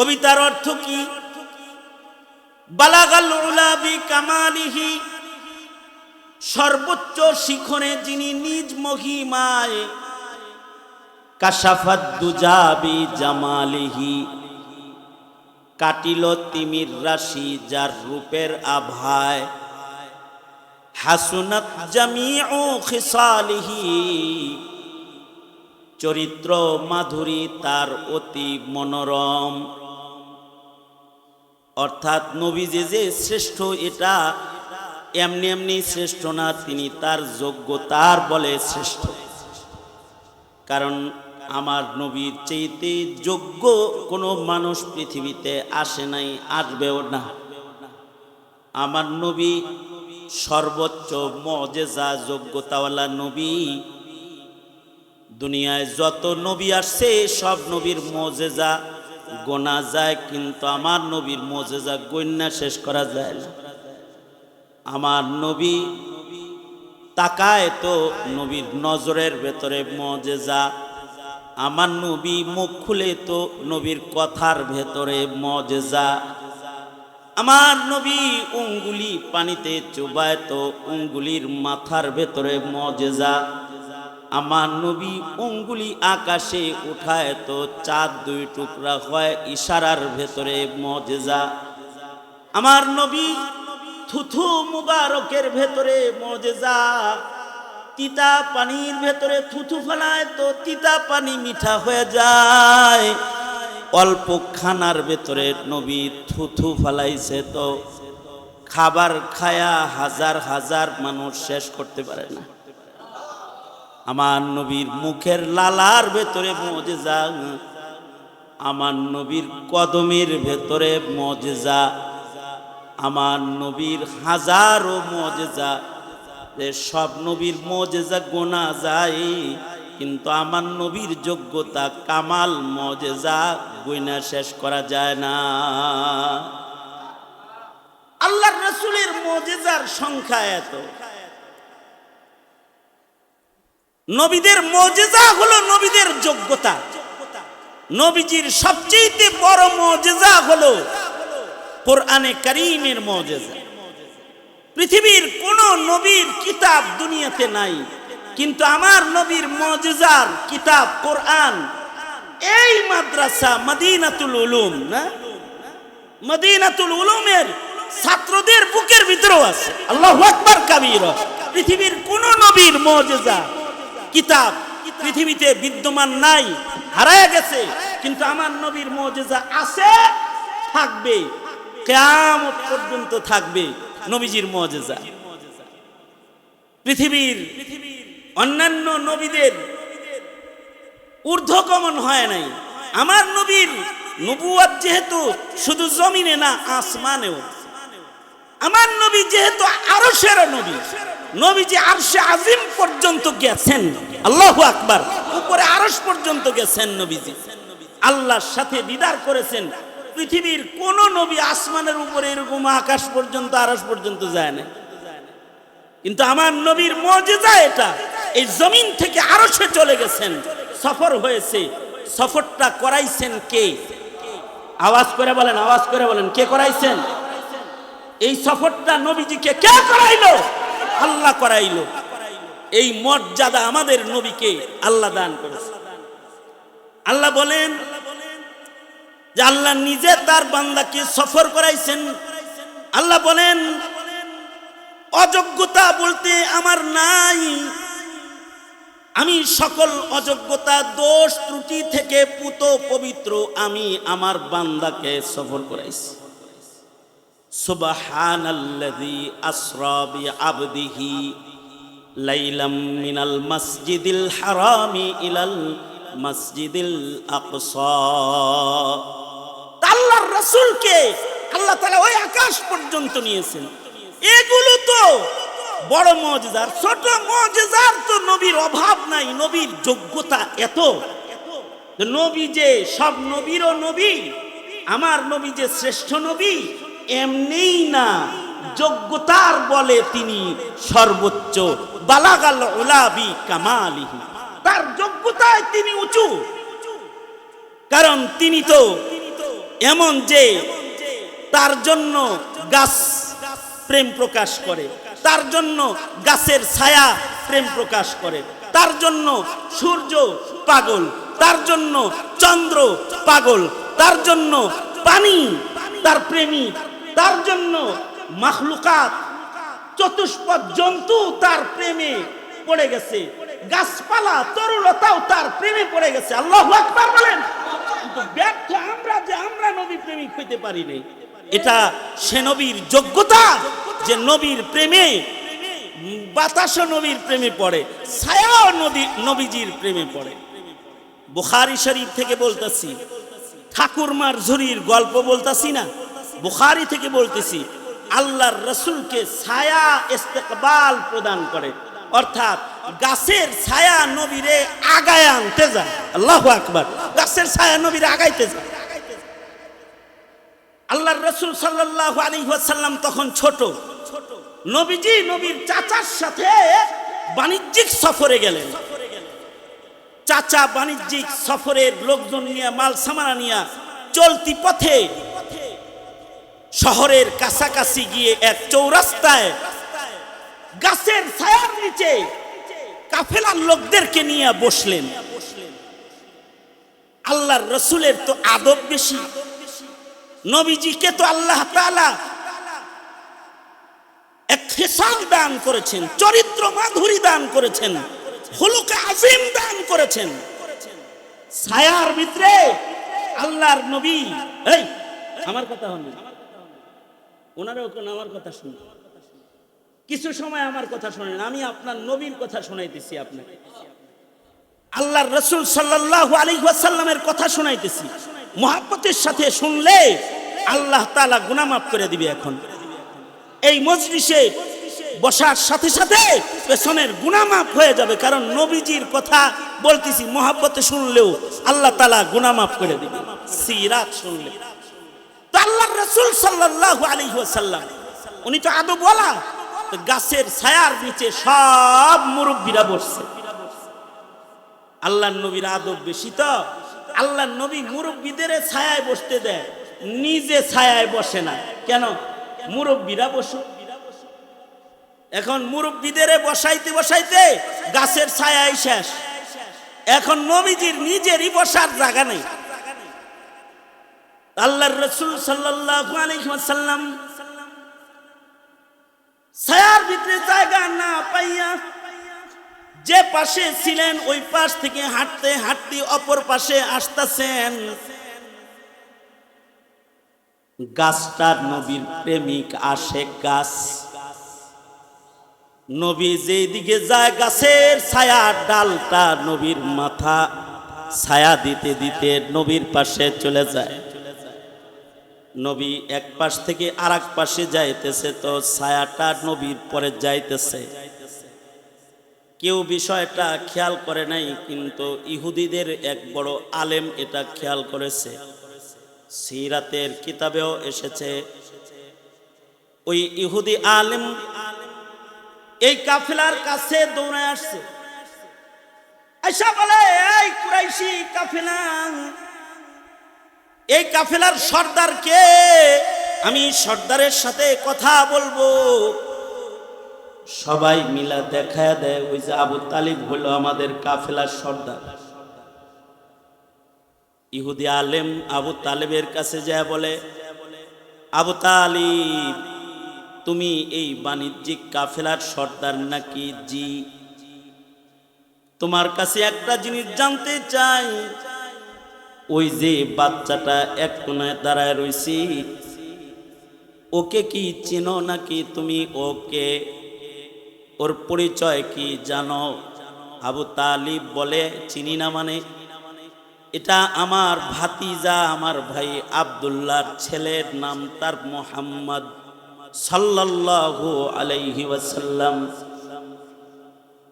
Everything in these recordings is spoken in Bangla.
কবিতার অর্থ কি? কামালিহি, সর্বোচ্চ শিখরে যিনি নিজ মহিমায় কাশাফাত দুজাবি জামালিহি, কাটিল তিমির রাশি যার রূপের আভায়। হাসুনাত জামি জামিউ খিসালিহি, চরিত্র মাধুরী তার অতি মনোরম। অর্থাৎ নবী যে যে শ্রেষ্ঠ, এটা এমনি এমনি শ্রেষ্ঠ না, তিনি তার যোগ্যতার বলে শ্রেষ্ঠ। কারণ আমার নবীর চেয়েতে যোগ্য কোনো মানুষ পৃথিবীতে আসে নাই, আসবেও না। আমার নবী সর্বোচ্চ মজেজা যোগ্যতাওয়ালা নবী। দুনিয়ায় যত নবী আসছে, সব নবীর মজেজা গোনা যায়, কিন্তু আমার নবীর মজেজা গণ্যা শেষ করা যায় না। আমার নবী তাকায় তো নবীর নজরের ভেতরে মজেজা। আমার নবী মুখ খুলে তো নবীর কথার ভেতরে মজেজা। আমার নবী উঙ্গুলি পানিতে চুবায় তো উঙ্গুলির মাথার ভেতরে মজেজা। আমার নবী উঙ্গুলি আকাশে উঠায় তো চাঁদ দুই টুকরা হয় ইশারার ভেতরে মজেজা। আমার নবী থুথু মুবারকের ভেতরে মজেজা। তিতা পানির ভেতরে থুথু ফেলায় তো তিতা পানি মিঠা হয়ে যায়। অল্প খানার ভেতরে নবী থুথু ফেলাইছে তো। খাবার খায়া হাজার হাজার মানুষ শেষ করতে পারে না। আমার নবীর মুখের লালার ভেতরে মজেজা। আমার নবীর কদমের ভেতরে মজেজা। আমার নবীর হাজারো মজেজা। সব নবীর মজেজা গোনা যায়, কিন্তু আমার নবীর যোগ্যতা কামাল মজেজা গইনা শেষ করা যায় না। আল্লাহর রসুলের মজেজার সংখ্যা এত। নবীদের মজেজা হলো নবীদের যোগ্যতা। নবীজির সবচেয়ে বড় মজেজা হলো কোরআনে করিমের মজেজা। পৃথিবীর কোন নবীর কিতাব দুনিয়াতে নাই, কিন্তু আমার নবীর মজেজার কিতাব কোরআন। এই মাদ্রাসা মদিনাতুল উলুম, না? মদিনাতুল উলুমের ছাত্রদের বুকের ভিতরেও আছে। আল্লাহ আকবার কাবির। পৃথিবীর কোন নবীর মজেজা কিতাব পৃথিবীতে বিদ্যমান নাই, হারায় গেছে, কিন্তু আমার নবীর মজেজা আছে, থাকবে, কেয়ামত পর্যন্ত থাকবে নবীজির মজেজা। পৃথিবীর অন্যান্য নবীদের ঊর্ধ্বগমন হয় নাই। আমার নবীর নবুয়াত যেহেতু শুধু জমিনে না, আসমানেও। আমার নবী যেহেতু আরও নবী নবী। যে আরশে আজিম পর্যন্ত গেছেন। আল্লাহ আকবার। উপরে আরশ পর্যন্ত গেছেন নবীজি। আল্লাহর সাথে দিদার করেছেন। পৃথিবীর কোন নবী আসমানের উপরে এরকম আকাশ পর্যন্ত, আরশ পর্যন্ত যায় না কিন্তু আমার নবীর মজেজা এটা। এই জমিন থেকে আরশে চলে গেছেন। সফর হয়েছে। সফরটা করাইছেন কে? আওয়াজ করে বলেন, আওয়াজ করে বলেন, কে করাইছেন? এই সফরটা নবীজিকে কে করাইলো? আল্লাহ করাইলো। এই মর্যাদা আমাদের নবীকে আল্লাহ দান করেছে। আল্লাহ বলেন যে আল্লাহ নিজে তার বান্দাকে সফর করাইছেন। আল্লাহ বলেন, অযোগ্যতা বলতে আমার নাই। আমি সকল অযোগ্যতা, দোষ ত্রুটি থেকে পুত পবিত্র আমি আমার বান্দাকে সফর করাইছি। সুবহানাল্লাযী আসরা বিআবদিহি লাইলাম মিনাল মসজিদিল হারামি ইলাল মসজিদিল আকসা। আল্লাহর রাসূলকে আল্লাহ তাআলা ওই আকাশ পর্যন্ত নিয়েছেন। এগুলো তো বড় মজেজার ছোট মজেজার তো নবীর অভাব নাই, নবীর যোগ্যতা এত। নবী যে সব নবীরও নবী, আমার নবী যে শ্রেষ্ঠ নবী এমনিই না, যোগ্যতার বলে তিনি সর্বোচ্চ, বালাগাল ওলাবি কামালিহি। তার যোগ্যতায় তিনি উঁচু। কারণ তিনি তো এমন যে তার জন্য গাছ প্রেম প্রকাশ করে, তার জন্য গাছের ছায়া প্রেম প্রকাশ করে, তার জন্য সূর্য পাগল, তার জন্য চন্দ্র পাগল, তার জন্য পানি, তার প্রেমী তার জন্য মাখলুকাত, চতুষ্পদ জন্তু তার প্রেমে পড়ে গেছে। গাছপালা, তরুলতাও তার প্রেমে পড়ে গেছে। আল্লাহ আকবার বলেন ব্যর্থ আমরা যে আমরা নবী প্রেমিক হইতে পারি নাই। এটা সে নবীর যোগ্যতা যে নবীর প্রেমে বাতাস নবীর প্রেমে পড়ে, ছায়াও নদী নবীজির প্রেমে পড়ে। বুখারি শরীফ থেকে বলতেছি, ঠাকুরমার ঝুরির গল্প বলতাছি না? বুখারি থেকে বলতেছি, আল্লাহর রসুলকে ছায়া ইস্তেকবাল প্রদান করে। অর্থাৎ গাছের ছায়া নবীরে আগায় আনতে যায়। আল্লাহ আকবার। গাছের ছায়া নবীরে আগাইতে যায়। আল্লাহর রসুল সাল্লাহ আলী ওয়াসাল্লাম তখন ছোট। নবীজি নবীর চাচার সাথে বাণিজ্যিক সফরে গেলেন। চাচা বাণিজ্যিক সফরের লোকজন নিয়ে মাল সামানা নিয়ে চলতি পথে শহরের কাছাকাছি গিয়ে এক চৌরাস্তায় গাছের ছায়ার নিচে কাফেলার লোকদেরকে নিয়ে বসলেন। আল্লাহর রসুলের তো আদব বেশি। নবীজিকে তো আল্লাহ এক খেসাল দান করেছেন, চরিত্র মাধুরী দান করেছেন, হলুকে আজিম দান করেছেন। ছায়ার ভিতরে আল্লাহর নবী এই, আমার কথা হন ওনারাও আমার কথা শুনুন কিছু সময় আমার কথা শোনেন, আমি আপনার নবীর কথা শোনাইতেছি আপনাকে। আল্লাহ রসুল সাল্লাহ আলী ওয়াসাল্লামের কথা শোনাইতেছি। মহাব্বতের সাথে শুনলে আল্লাহ তালা গুনামাফ করে দিবে এখন। এই মজলিসে বসার সাথে সাথে পেছনের গুনামাফ হয়ে যাবে, কারণ নবীজির কথা বলতেছি, মহাব্বতে শুনলেও আল্লাহ তালা গুনামাফ করে দিবে। সিরাত শুনলে। রসুল সাল্লাহ আলী ওয়াসাল্লাম, উনি তো আদব বলা গাছের ছায়ার নিচে সব মুরব্বীরা বসছে। আল্লাহর নবীর আদব বেশি তো, আল্লাহর নবী মুরব্বীদের ছায়ায় বসতে দেয়, নিজে ছায়ায় বসে না। কেন? মুরব্বীরা বসো এখন মুরব্বীদের বসাইতে বসাইতে গাছের ছায়াই শেষ। এখন নবীজির নিজেরই বসার জায়গা নেই। আল্লাহর রসুল সাল্লাল্লাহু আলাইহি ওয়াসাল্লাম ছায়ার ভিতরে জায়গা না পাইয়া যে পাশে ছিলেন, ওই পাশ থেকে হাঁটতে হাঁটতে অপর পাশে আসতেছেন। গাছটার নবীর প্রেমিক আসে গাছ। নবী যেদিকে যায়, গাছের ছায়া, ডালটা নবীর মাথা। ছায়া দিতে দিতে নবীর পাশে চলে যায়। নবী এক পাশ থেকে আর এক পাশে যাইতেছে, তো ছায়াটা নবীর পরে যাইতেছে। কেউ বিষয়টা খেয়াল করে নাই, কিন্তু ইহুদিদের এক বড় আলেম এটা খেয়াল করেছে। সিরাতের কিতাবেও এসেছে, ওই ইহুদি আলেম এই কাফেলার কাছে দৌড়ে আসছে। আইসা বলে, এই কাফেলা এই কাফেলার সর্দার কে আমি সর্দারের সাথে কথা বলব। সবাই মিলা দেখায় দেয়, ওই যে আবু তালিব হলো আমাদের কাফেলার সর্দার। ইহুদি আলেম আবু তালেবের কাছে যা বলে, আবু তালিব, তুমি এই বাণিজ্যিক কাফেলার সর্দার নাকি জি? তোমার কাছে একটা জিনিস জানতে চাই ওই যে বাচ্চাটা এক কোনায় দাঁড়ায় রয়েছি ওকে কি চেনো নাকি তুমি? ওকে ওর পরিচয় কি জানো? আবু তালিব বলে, চিনি না মানে? এটা আমার ভাতিজা, আমার ভাই আবদুল্লাহর ছেলের নাম তার মোহাম্মদ সাল্লাল্লাহু আলাইহি ওয়াসাল্লাম।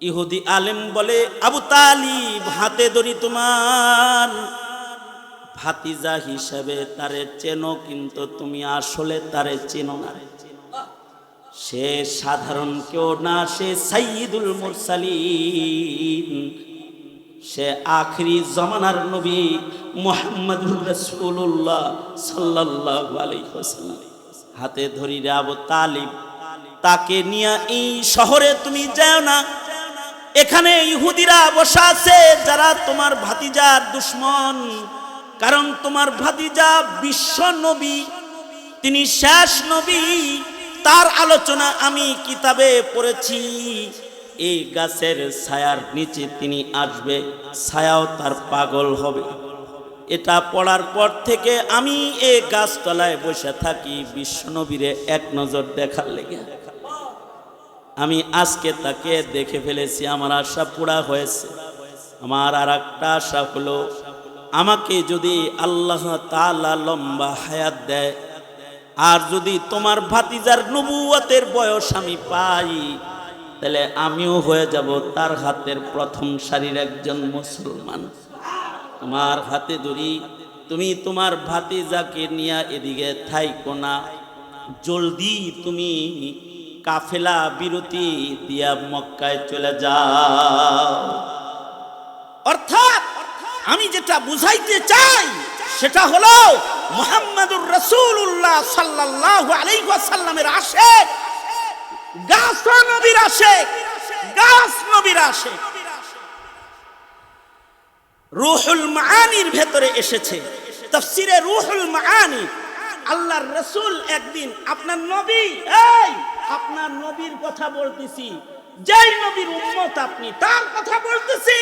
ইহুদি আলেম বলে, আবু তালিব, হাতে ধরি তোমার। ভাতিজা হিসাবে তারে চেনো, কিন্তু তুমি আসলে তারে চেনো না। সে সাধারণ কেউ না, সে সাইয়দুল মুরসালিন। সে আখরি জমানার নবী মোহাম্মদুর রসুল্লাহ সাল্লাহ আলাইসাল্লাম হাতে ধরি রে আবু তালিব, তাকে নিয়ে এই শহরে তুমি যাও না। এখানে ইহুদিরা বসা আছে, যারা তোমার ভাতিজার দুশ্মন। কারণ তোমার ভাতিজা বিশ্ব নবী, তিনি শেষ নবী, তার আলোচনা আমি কিতাবে পড়েছি। এই গাছের ছায়ার নিচে তিনি আসবে, ছায়াও তার পাগল হবে। এটা পড়ার পর থেকে আমি এ গাছতলায় বসে থাকি বিশ্বনবীরে এক নজর দেখার লেগে। আমি আজকে তাকে দেখে ফেলেছি, আমার আশা পুরা হয়েছে। আমার আর একটা আশা হলো আমাকে যদি আল্লাহ তালা লম্বা হায়াত দেয়, আর যদি তোমার ভাতিজার নবুয়তের বয়স আমি পাই, তাহলে আমিও হয়ে যাব তার হাতের প্রথম সারির একজন মুসলমান। তোমার হাতে ধরি তুমি তোমার ভাতিজাকে নিয়ে এদিকে থাইকো না, জলদি তুমি কাফেলা বিরতি দিয়া মক্কায় চলে যাও। অর্থাৎ আমি যেটা বুঝাইতে চাই, সেটা হলো মুহাম্মাদুর রাসূলুল্লাহ সাল্লাল্লাহু আলাইহি ওয়াসাল্লামের আশেক। গাছ নবীর আশেক, গাছ নবীর আশেক। রুহুল মাআনির ভেতরে এসেছে। তাফসিরে রুহুল মাআনি, আল্লাহর রসুল একদিন, আপনার নবী, এই, আপনার নবীর কথা বলতেছি। যেই নবীর উম্মত আপনি, তার কথা বলতেছি।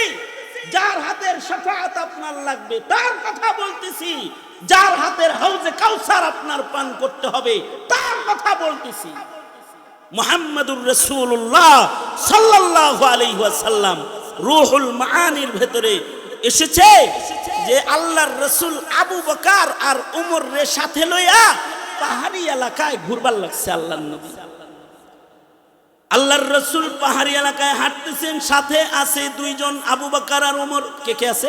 যার হাতের শাফাআত আপনার লাগবে, তার কথা বলতেছি। যার হাতের হাউজে কাউসার আপনার পান করতে হবে, তার কথা বলতেছি। মুহাম্মাদুর রাসূলুল্লাহ সাল্লাল্লাহু আলাইহি ওয়াসাল্লাম রূহুল মাআনির ভেতরে এসেছে যে আল্লাহর রসুল আবু বকার আর উমর রে সাথে লইয়া পাহাড়ি এলাকায় ঘুরবার লাগছে আল্লাহ নবী। আল্লাহর রসুল পাহাড়ি এলাকায় হাঁটতেছেন, সাথে আছে দুইজন আবু বকার আর উমর কে কে আছে?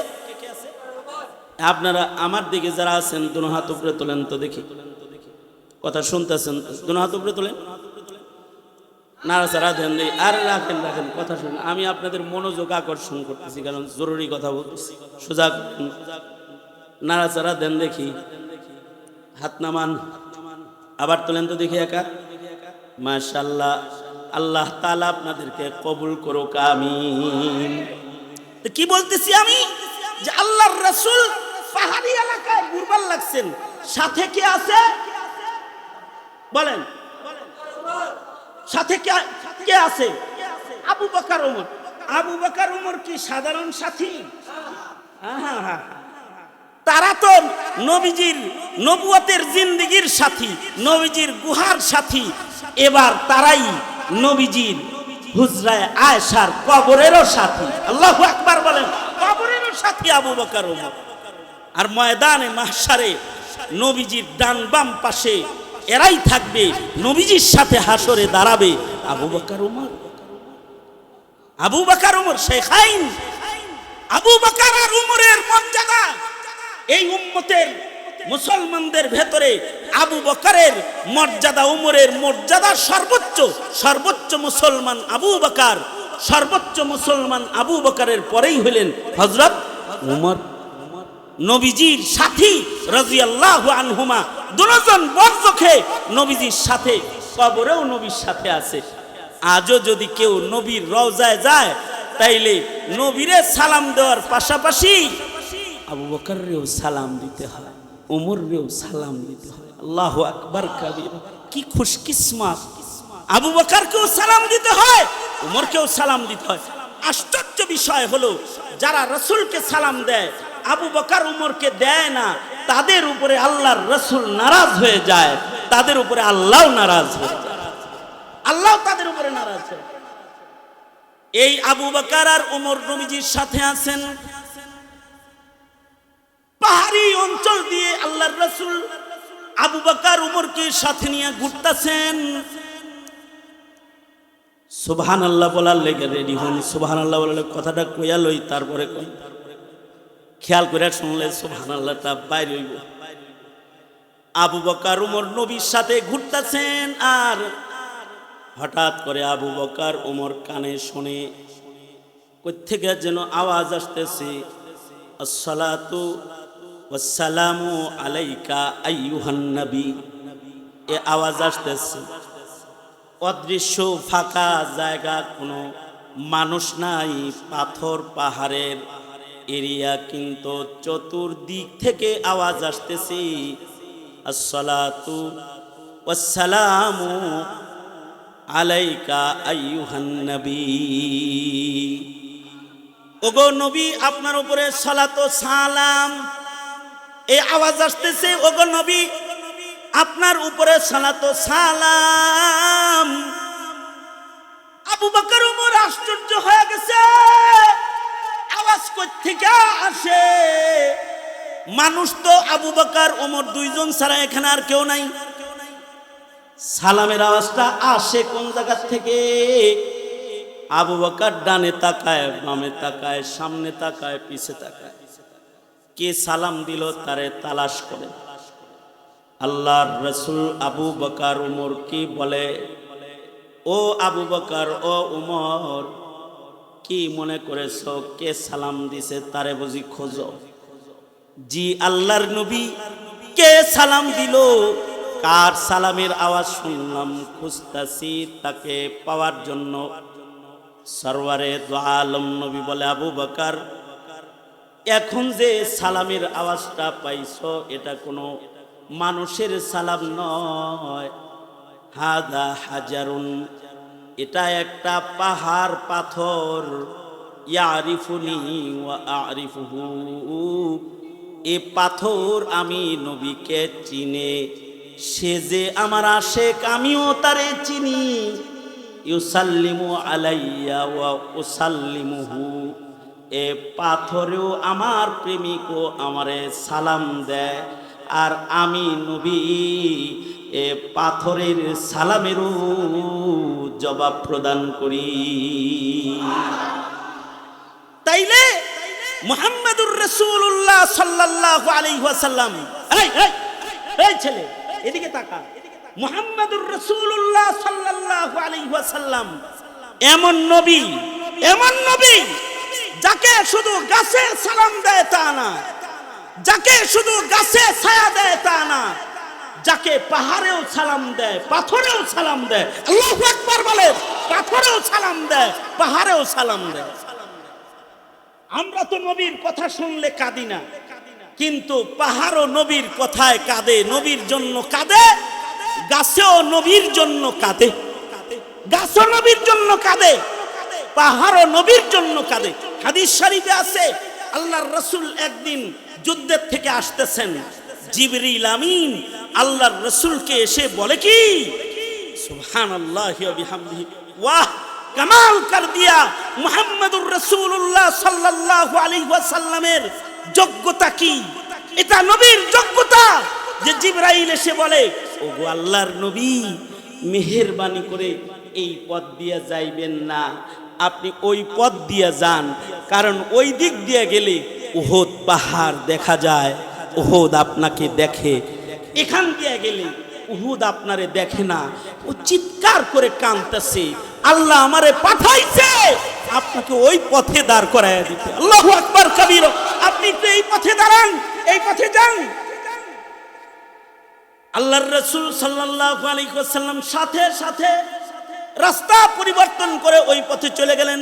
আপনারা আমার দিকে যারা আছেন, দুনো হাত উপরে তোলেন তো দেখি। কথা শুনতেছেন দুনো হাত উপরে তোলেন? নাড়াচাড়া দেন দিই আর কথা শুনুন। আমি আপনাদের মনোযোগ আকর্ষণ করতেছি, কারণ জরুরি কথা বলতেছি। সোজা নাড়াচাড়া দেন দেখি। হাত নামান। আবার তোলেন তো দেখি একা। মাশাল্লাহ আল্লাহ তালা আপনাদেরকে কবুল করুক, আমিন। তো কি বলতেছি আমি? যে আল্লাহর রাসূল পাহাড়ি এলাকায় ঘুরবার লাগছেন, সাথে কে আছে? বলেন। সাথে কে আছে? আবু বকার ওমর। আবু বকার ওমর কি সাধারণ সাথী। তারা তো নবীজির নবুয়তের জিন্দিগির সাথী, নবীজির গুহার সাথী। এবার তারাই নবীজির হুজরায় আয়েশার কবরেরও সাথী। আল্লাহু আকবার বলেন, কবরেরও সাথী আবু বকার আর ময়দানে মাহশারে নবীজির ডান বাম পাশে এরাই থাকবে, নবীজির সাথে হাসরে দাঁড়াবে আবু বকার উমর আবু বকার উমর শেখাইন আবু বকার আর উমরের মর্যাদা। এই উম্মতের মুসলমানদের ভেতরে আবু বকারের মর্যাদা, উমরের মর্যাদা সর্বোচ্চ সর্বোচ্চ মুসলমান আবু বকার, সর্বোচ্চ মুসলমান আবু বকারের পরেই হলেন হজরত উমর। নবীজির সাথী রাজিয়াল্লাহ আনহুমা, দুজন বরজখে নবীজির সাথে, কবরেও নবীর সাথে আছে। আজও যদি কেউ নবীর রওজায় যায়, তাইলে নবীরে সালাম দেওয়ার পাশাপাশি আবু বকরেও সালাম দিতে হয়। উমরেও সালাম দিতে হয়। আল্লাহ আকবর কাবির কি খুশকিসমত আবু বকরকেও সালাম দিতে হয়, উমরকেও সালাম দিতে হয়। আশ্চর্য বিষয় হলো, যারা রসুলকে সালাম দেয়, আবু বকার উমরকে দেয় না, তাদের উপরে আল্লাহর রসুল নারাজ হয়ে যায়, তাদের উপরে আল্লাহ নারাজ হয়ে যায়। আল্লাহ তাদের উপরে নারাজ হয়ে। এই আবু বকার আর উমর নবীজির সাথে আছেন। পাহাড়ি অঞ্চল দিয়ে আল্লাহর রসুল আবু বকার, উমরকে সাথে নিয়ে ঘুরতেছেন। সুবহান আল্লাহ বলার লেগে রেডি হন। সুবহান আল্লাহ বলার কথাটা কইয়া লই, তারপরে কই? খেয়াল করে শুনলে সুবহান আল্লাহটা বাইরে হইব। আবু বকার, উমর নবীর সাথে ঘুরতেছেন আর হঠাৎ করে আবু বকার, উমর কানে শুনে কোথেকে যেন আওয়াজ আসতেছে? আসসালাতু ওয়াসসালামু আলাইকা আইয়ুহান নবী। এ আওয়াজ আসতেছে। অদৃশ্য ফাঁকা জায়গা, কোনো মানুষ নাই, পাথর, পাহাড়ের এরিয়া, কিন্তু চতুর্দিক থেকে আওয়াজ আসতেছে। আসসালাতু ওয়াসসালামু আলাইকা আইয়ুহান নবী। ওগো নবী, আপনার উপরে সালাতো সালাম। এই আওয়াজ আসতেছে, ওগো নবী, আপনার উপরে সালাতো সালাম। আবু বকর উমর আশ্চর্য হয়ে গেছে। আওয়াজ থেকে আসে? মানুষ তো আবু বকর উমর দুইজন ছাড়া এখানে আর কেউ নাই। সালামের আওয়াজটা আসে কোন জায়গা থেকে? আবু বকর ডানে তাকায়, বামে তাকায়, সামনে তাকায়, পিছে তাকায়। কে সালাম দিল তারে তালাশ করে। আল্লাহর রসুল আবু বকার উমর কি বলে? ও আবু বকার, ও উমর, কি মনে করেছ কে সালাম দিছে তারে বুঝি খোঁজ। জি, আল্লাহর নবী কে সালাম দিল? কার সালামের আওয়াজ শুনলাম? খুঁজতাছি তাকে পাওয়ার জন্য। সরওয়ারে দো আলম নবী বলে, আবু বকার এখন যে সালামের আওয়াজটা পাইছো, এটা কোনো মানুষের সালাম নয়। হাদা হাজারুন, এটা একটা পাহাড় পাথর। ইয়ারিফুনি আরিফুহু, এ পাথর আমি নবীকে চিনে, সে যে আমার আশেক, আমিও তারে চিনি। ইউসাল্লিমু আলাইয়া ওয়া উসাল্লিমুহু। এ পাথরেও আমার প্রেমিকও আমারে সালাম দেয়। আর আমি নবী, এ পাথরের সালামেরও জবাব প্রদান করি। তাইলে মুহাম্মাদুর রাসূলুল্লাহ সাল্লাল্লাহু আলাইহি ওয়াসাল্লাম, এই ছেলে, এদিকে তাকা। মুহাম্মাদুর রাসূলুল্লাহ সাল্লাল্লাহু আলাইহি ওয়াসাল্লাম, এমন নবী এমন নবী যাকে শুধু গাছে সালাম দেয় তা না, যাকে শুধু গাছে ছায়া দেয় তা না, যাকে পাহাড়েও সালাম দেয়, পাথরেও সালাম দেয় বলে, পাথরেও সালাম দেয়, পাহাড়েও সালাম দেয়। আমরা তো নবীর কথা শুনলে কাঁদি না, কিন্তু পাহাড়ও নবীর কথায় কাঁদে, নবীর জন্য কাঁদে, গাছেও নবীর জন্য কাঁদে, গাছও নবীর জন্য কাঁদে। পাহাড়ও নবীর জন্য কাঁদে। হাদিস শরীফে আছে, আল্লাহর রসুল একদিন যুদ্ধের থেকে আসতেছেন, জিবরিল আমিন, আল্লাহর রসুলকে এসে বলে কি ওয়া বিহামদিহি। ওয়াহ, কামাল কর দিয়া মুহাম্মাদুর রাসূলুল্লাহ সাল্লাল্লাহু আলাইহি ওয়াসাল্লামের যোগ্যতা কি? এটা নবীর যোগ্যতা। যে জিবরাইল এসে বলে, ওগো আল্লাহর নবী, মেহেরবানি করে এই পথ দিয়ে যাইবেন না। আপনি ওই পথ দিয়ে যান। কারণ ওই দিক দিয়ে গেলে উহুদ পাহাড় দেখা যায়, উহুদ আপনাকে দেখে। এখান দিয়ে গেলে উহুদ আপনারে দেখে না, ও চিৎকার করে কাঁদতেছে। আল্লাহ আমারে পাঠাইছে, আপনাকে ওই পথে দাঁড় করায় দিতে। আল্লাহ আকবার, কবির। আপনি একটু এই পথে দাঁড়ান, এই পথে যান। আল্লাহর রসুল আলাইহি ওয়াসাল্লাম সাথে সাথে রাস্তা পরিবর্তন করে ওই পথে চলে গেলেন।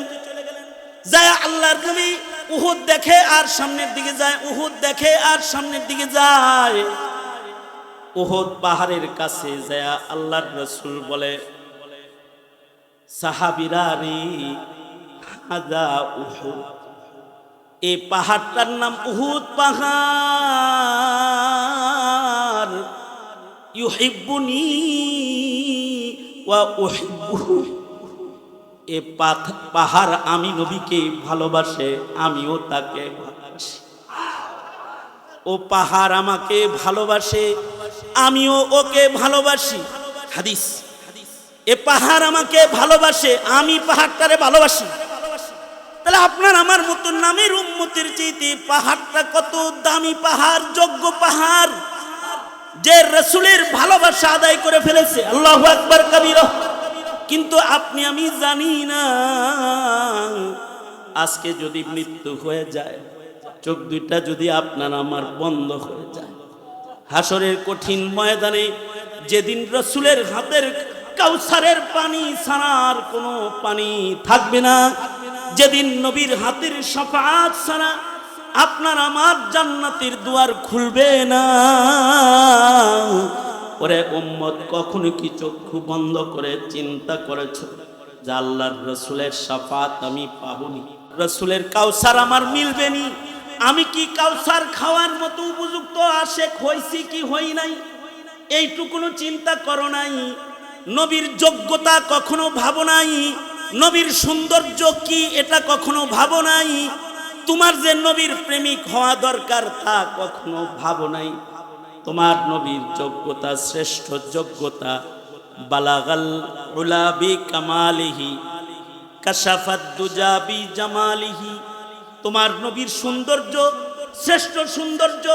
যায় আল্লাহর নবী, উহুদ দেখে আর সামনের দিকে যায়, উহুদ দেখে আর সামনের দিকে যায়। উহুদ পাহাড়ের কাছে যায়, আল্লাহর রসুল বলে, সাহাবিরা রে, হাজা উহুদ এই পাহাড়টার নাম উহুদ পাহাড়। ইউহিব্বুনি ওয়া উহিব্বুহু এ পাহাড় আমি নবীকে ভালোবাসে, আমিও তাকে ভালোবাসি। ও পাহাড় আমাকে ভালোবাসে, আমিও ওকে ভালোবাসি। হাদিস, এ পাহাড় আমাকে ভালোবাসে, আমি পাহাড়টারে ভালোবাসি। তাহলে আপনার আমার মতো নামের উম্মতির চাইতে পাহাড়টা কত দামি পাহাড়, যোগ্য পাহাড়? যে রসুলের ভালোবাসা আদায় করে ফেলেছে। আল্লাহ আকবর কবির কিন্তু আপনি, আমি জানি না। আজকে যদি মৃত্যু হয়ে যায়, চোখ দুইটা যদি আপনার আমার বন্ধ হয়ে যায়। হাসরের কঠিন ময়দানে যেদিন রসুলের হাতের কাউসারের পানি ছাড়ার কোনো পানি থাকবে না, যেদিন নবীর হাতের সফাত ছাড়া আপনার আমার জান্নাতের দুয়ার খুলবে না। ওরে উম্মত, কখনো কি চক্ষু বন্ধ করে চিন্তা করেছ যে আল্লাহর রসুলের সাফাত আমি পাবনি? রসুলের কাউসার আমার মিলবে নি আমি কি কাউসার খাওয়ার মতো উপযুক্ত আশেক হইছি কি হই নাই? এইটুকুনো চিন্তা করো নাই। নবীর যোগ্যতা কখনো ভাবো নাই। নবীর সৌন্দর্য কি এটা কখনো ভাবো নাই। তোমার যে নবীর প্রেমিক হওয়া দরকার তা কখনো ভাবো নাই। তোমার নবীর যোগ্যতা, শ্রেষ্ঠ যোগ্যতা, বালাগাল উলাবি কামালিহি, কাশাফাত দুজাবি জামালিহি। তোমার নবীর সৌন্দর্য, শ্রেষ্ঠ সৌন্দর্য,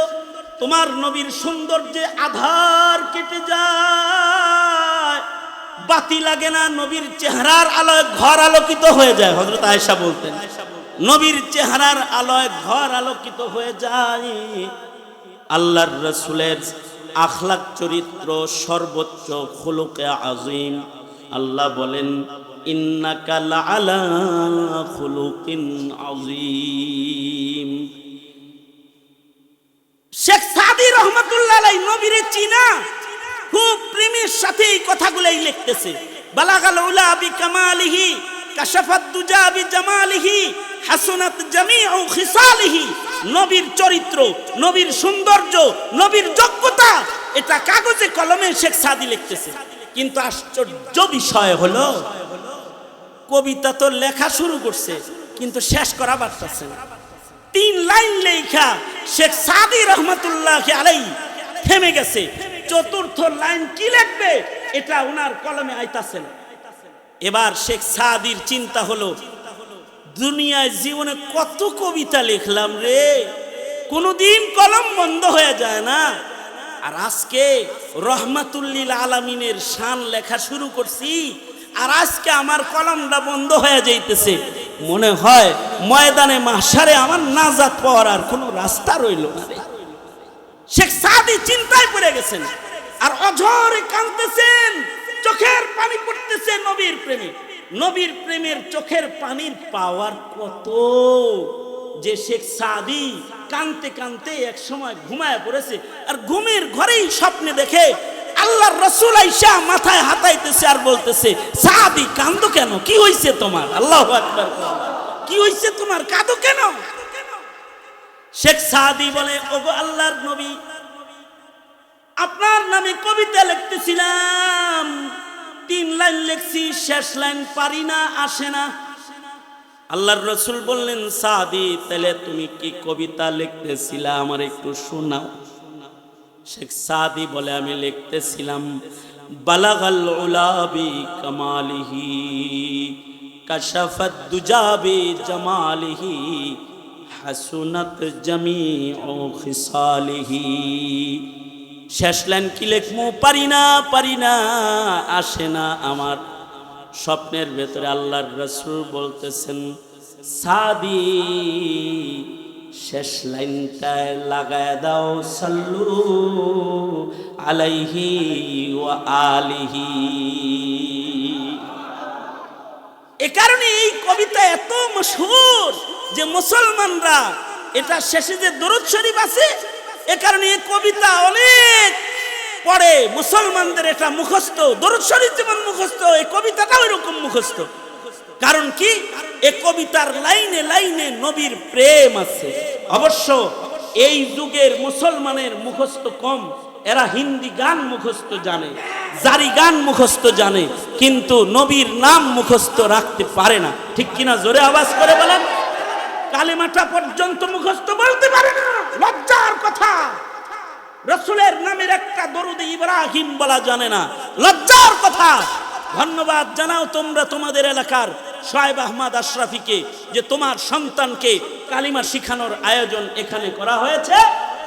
তোমার নবীর সৌন্দর্যে আধার কেটে যায়। বাতি লাগে না নবীর চেহারার আলোয় ঘর আলোকিত হয়ে যায় হজরত আয়েশা বলতেন। নবীর চেহারার আলোয় ঘর আলোকিত হয়ে যায়। আল্লাহর রসুলের আখলাক চরিত্র সর্বোচ্চ খুলুকে আজিম আল্লাহ বলেন শেখ চিনা খুব প্রেমের সাথে লিখতেছে। বি কামালিহি নবীর চরিত্র, নবীর সৌন্দর্য, নবীর যোগ্যতা, এটা কাগজে কলমে শেখ সাদি লিখতেছে। কিন্তু আশ্চর্য বিষয় হলো, কবিতা তো লেখা শুরু করছে, কিন্তু শেষ করা পারতেছে না তিন লাইন লেখা শেখ সাদি রহমতুল্লাহ আলাই থেমে গেছে। চতুর্থ লাইন কি লিখবে, এটা ওনার কলমে আইতাছে না। এবার শেখ সাদির চিন্তা হলো দুনিয়ায় জীবনে কত কবিতা লিখলাম রে। কোনোদিন কলম বন্ধ হয়ে যায় না। আর আজকে রহমাতুল্লিল আলামিনের শান লেখা শুরু করছি, আর আজকে আমার কলমটা বন্ধ হয়ে যাইতেছে। মনে হয় ময়দানে মাসারে আমার নাজাত পাওয়ার আর কোনো রাস্তা রইল না রে। শেখ সাদি চিন্তায় পড়ে গেছেন, আর অঝরে কাঁদতেছেন, চোখের পানি পড়তেছে নবীর প্রেমে। নবীর প্রেমের চোখের পানির পাওয়ার কত যে শেখ সাদি কানতে কানতে এক সময় ঘুমায় পড়েছে আর ঘুমের ঘরেই স্বপ্নে দেখে আল্লাহর রসুল আইসা মাথায় হাতাইতেছে আর বলতেছে, সাদি কান্দো কেন? কি হইছে তোমার? আল্লাহ কি হইছে তোমার? কাঁদো কেন? শেখ সাদি বলে, ওগো আল্লাহর নবী, আপনার নামে কবিতা লিখতেছিলাম তিন লাইন লিখছি, শেষ লাইন পারি না, আসে না। আল্লাহর রসুল বললেন সাদি তাহলে তুমি কি কবিতা লিখতেছিলা? আমার একটু শোনাও। শেখ সাদি বলে, আমি লিখতেছিলাম, বালাগাল উলাবি কামালিহি, কাশাফাত দুজাবি জামালিহি, হাসুনাত জামিউ খিসালিহি। শেষ লাইন কি লেখমু? পারি না পারি না, আসে না আমার। স্বপ্নের ভেতরে আল্লাহর রসুল বলতেছেন, সাদি, শেষ লাইনটায় লাগায় দাও, সাল্লু আলাইহি ওয়া আলিহি। এ কারণে এই কবিতা এত মশহুর যে মুসলমানরা এটা শেষে যে দরুদ শরীফ আছে এ কারণে এই কবিতা অনেক পড়ে। মুসলমানদের এটা মুখস্থ শরীফ যেমন মুখস্থ, এই কবিতাটাও এরকম মুখস্থ। কারণ কি? এ কবিতার লাইনে লাইনে নবীর প্রেম আছে। অবশ্য এই যুগের মুসলমানের মুখস্থ কম। এরা হিন্দি গান মুখস্থ জানে, জারি গান মুখস্থ জানে, কিন্তু নবীর নাম মুখস্থ রাখতে পারে না। ঠিক কিনা জোরে আওয়াজ করে বলেন? কালিমাটা পর্যন্ত মুখস্থ বলতে পারে না। লজ্জার কথা। রসুলের নামের একটা দরুদ ইব্রাহিম বলা জানে না। লজ্জার কথা। ধন্যবাদ জানাও তোমরা তোমাদের এলাকার সোয়েব আহমদ আশরাফিকে যে তোমার সন্তানকে কালিমা শিখানোর আয়োজন এখানে করা হয়েছে।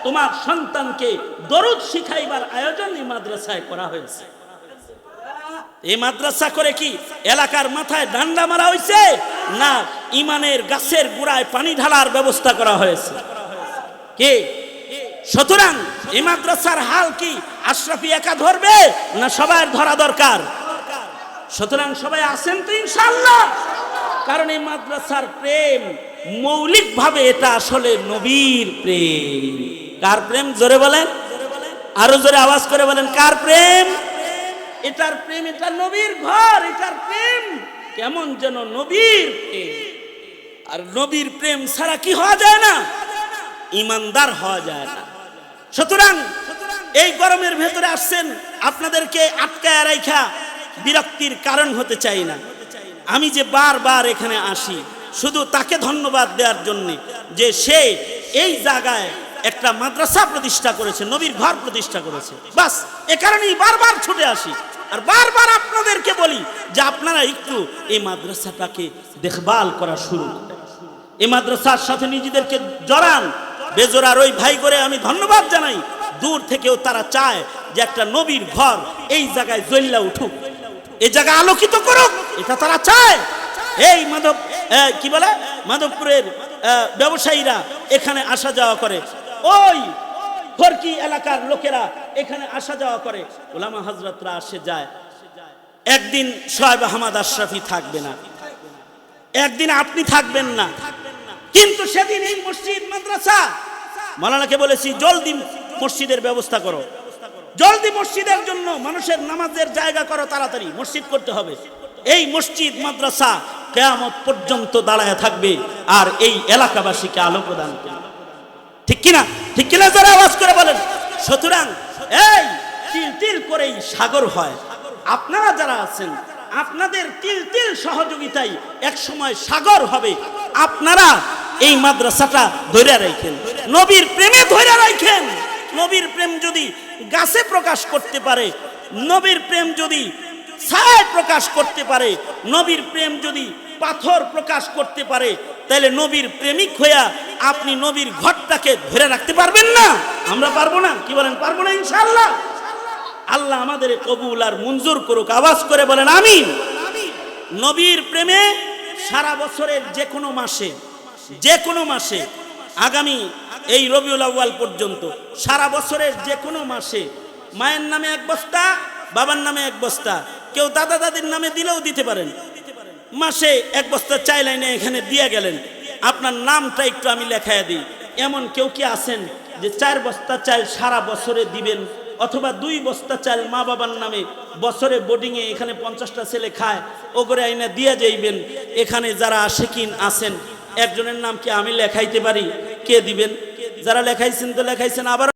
তোমার সন্তানকে দরুদ শিখাইবার আয়োজন এই মাদ্রাসায় করা হয়েছে। এই মাদ্রাসা করে কি এলাকার মাথায় ডান্ডা মারা হয়েছে না ইমানের গাছের গোড়ায় পানি ঢালার ব্যবস্থা করা হয়েছে। কে? সুতরাং এই মাদ্রাসার হাল কি আশরাফি একা ধরবে না সবার ধরা দরকার? সুতরাং সবাই আছেন তো ইনশাল্লাহ কারণ এই মাদ্রাসার প্রেম মৌলিকভাবে এটা আসলে নবীর প্রেম। কার প্রেম? জোরে বলেন। আরও জোরে আওয়াজ করে বলেন, কার প্রেম? এটার প্রেম এটা নবীর ঘর, এটার প্রেম। কেমন যেন নবীর প্রেম। আর নবীর প্রেম ছাড়া কি হওয়া যায় না? ইমানদার হওয়া যায় না। সুতরাং এই গরমের ভেতরে আসছেন, আপনাদেরকে আটকায় রাইখা বিরক্তির কারণ হতে চাই না। আমি যে বারবার এখানে আসি, শুধু তাকে ধন্যবাদ দেওয়ার জন্য যে সে এই জায়গায় একটা মাদ্রাসা প্রতিষ্ঠা করেছে, নবীর ঘর প্রতিষ্ঠা করেছে। বাস, এ কারণেই বারবার ছুটে আসি। আর বারবার আপনাদেরকে বলি যে আপনারা একটু এই মাদ্রাসাটাকে দেখভাল করা শুরু এই মাদ্রাসার সাথে নিজেদেরকে জড়ান। বেজোরার ওই ভাই করে আমি ধন্যবাদ জানাই। দূর থেকেও তারা চায় যে একটা নবীর ঘর এই জায়গায় জল্লা উঠুক। এই জায়গা আলোকিত করুক, এটা তারা চায়। এই মাধব কি বলে? মাধবপুরের ব্যবসায়ীরা এখানে আসা যাওয়া করে। ওই ফরকি এলাকার লোকেরা এখানে আসা যাওয়া করে। ওলামা হজরতরা আসে যায়। একদিন সোহেব আহমদ আশরাফি থাকবে না। একদিন আপনি থাকবেন না। কিন্তু সেদিন এই মসজিদ, মাদ্রাসা। মালানাকে বলেছি, জলদি মসজিদের ব্যবস্থা করো। জলদি মসজিদের জন্য মানুষের নামাজের জায়গা করো তাড়াতাড়ি, মসজিদ করতে হবে। এই মসজিদ, মাদ্রাসা কেয়ামত পর্যন্ত দাঁড়ায় থাকবে আর এই এলাকাবাসীকে আলো প্রদান করবে। ঠিক কিনা? ঠিক কিনা যারা আওয়াজ করে বলেন? সুতরাং এই তিল তিল করেই সাগর হয়। আপনারা যারা আছেন আপনাদের তিল তিল সহযোগিতাই এক সময় সাগর হবে। আপনারা এই মাদ্রাসাটা ধরে রাখেন নবীর প্রেমে ধরে রাখেন নবীর প্রেম যদি গাছে প্রকাশ করতে পারে, নবীর প্রেম যদি ছায় প্রকাশ করতে পারে, নবীর প্রেম যদি পাথর প্রকাশ করতে পারে তাহলে নবীর প্রেমিক হইয়া আপনি নবীর ঘরটাকে ধরে রাখতে পারবেন না। আমরা পারব না, কি বলেন? পারব না ইনশাআল্লাহ। আল্লাহ আমাদের কবুল আর মঞ্জুর করুক। আওয়াজ করে বলেন আমিন। নবীর প্রেমে সারা বছরের যে কোনো মাসে যে কোনো মাসে আগামী এই রবিউল আউ্য়াল পর্যন্ত সারা বছরের যে কোনো মাসে মায়ের নামে এক বস্তা বাবার নামে এক বস্তা কেউ দাদা দাদির নামে দিলেও দিতে পারেন। মাসে এক বস্তা চাই লাইনে এখানে দিয়ে গেলেন। আপনার নামটা একটু আমি লেখায় দিই। এমন কেউ কি আছেন যে চার বস্তা চাল সারা বছরে দিবেন? অথবা দুই বস্তা চাল মা বাবার নামে বছরে বোর্ডিংয়ে এখানে পঞ্চাশটা ছেলে খায় ও করে আইনা দিয়া যাইবেন। এখানে যারা আশেকিন আসেন একজনের নাম কি আমি লেখাইতে পারি? কে দিবেন? যারা লেখাইছেন তো লেখাইছেন আবার